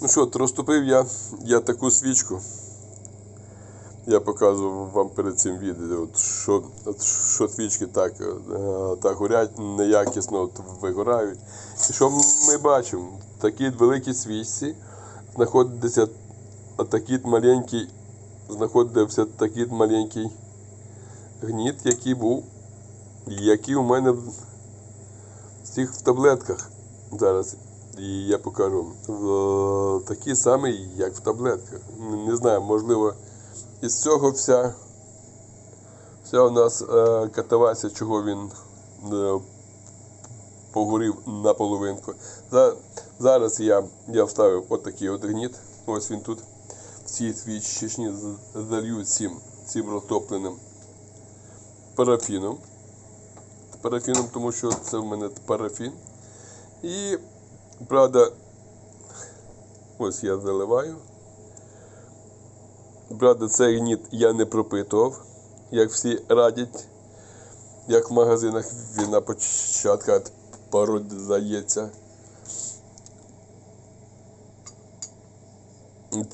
Ну що, розтопив я, я таку свічку. Я показував вам перед цим відео, от що, от що свічки так, е, так горять, неякісно от вигорають. І що ми бачимо? В такій великій свічці знаходиться такий маленький, знаходився такий маленький гніт, який був, який у мене в всіх в таблетках зараз. І я покажу. Такий самий, як в таблетках. Не знаю, можливо, із цього вся, вся у нас е, катавася, чого він е, погорів наполовинку. За, зараз я, я вставив отакий от гніт. Ось він тут. В цій свічечні з- залью цим, цим розтопленим парафіном. Парафіном, тому що це в мене парафін. І, правда, ось я заливаю. Правда, цей гніт я не пропитував, як всі радять, як в магазинах він на початку продається.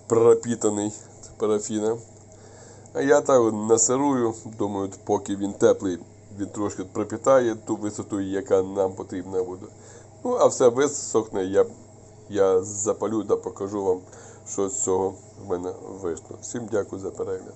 Пропітаний парафіном. А я так насирую, думаю, поки він теплий, він трошки пропітає ту висоту, яка нам потрібна буде. Ну, а все висохне, я, я запалю та покажу вам, що з цього в мене вийшло. Всім дякую за перегляд.